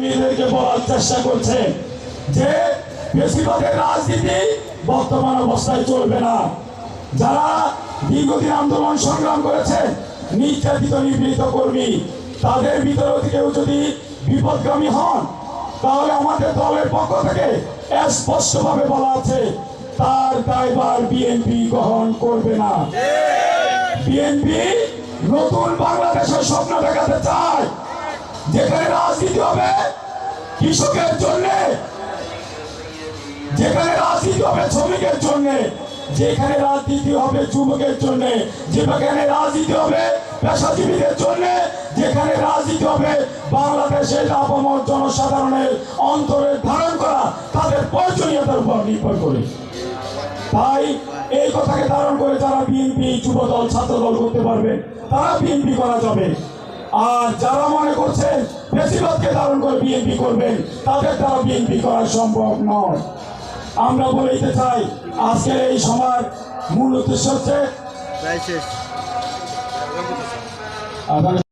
মেয়েদেরকে বলার চেষ্টা করছে যে বেশিরভাগের রাজনীতি বর্তমান অবস্থায় চলবে না। যারা দীর্ঘদিন আন্দোলন সংগ্রাম করেছে নির্যাতিত নিপীড়িত কর্মী তাদের ভিতরে কেউ যদি বিপদগামী হন তাহলে আমাদের দলের পক্ষ থেকে স্পষ্টভাবে বলা আছে তার দায়ভার বিএনপি গ্রহণ করবে না। বিএনপি নতুন বাংলাদেশের স্বপ্ন দেখাতে চায়। যেখানে রাজনীতি হবে কৃষকের জন্য, যেখানে হবে শ্রমিকের জন্য, যেখানে হবে যুবকের যেখানে হবে পেশাজীবীদের যেখানে হবে বাংলাদেশের আপামর জনসাধারণের অন্তরে ধারণ করা, তাদের প্রয়োজনীয়তার উপর নির্ভর করে। তাই এই কথাকে ধারণ করে যারা বিএনপি যুবদল ছাত্রদল করতে পারবে, তারা বিএনপি করা যাবে। আর যারা মনে করছেন বেশিরভাগকে ধারণ করে বিএনপি করবেন তাদের দ্বারা বিএনপি করা সম্ভব নয়। আমরা বলতে চাই আজকের এই সভার মূল উদ্দেশ্য হচ্ছে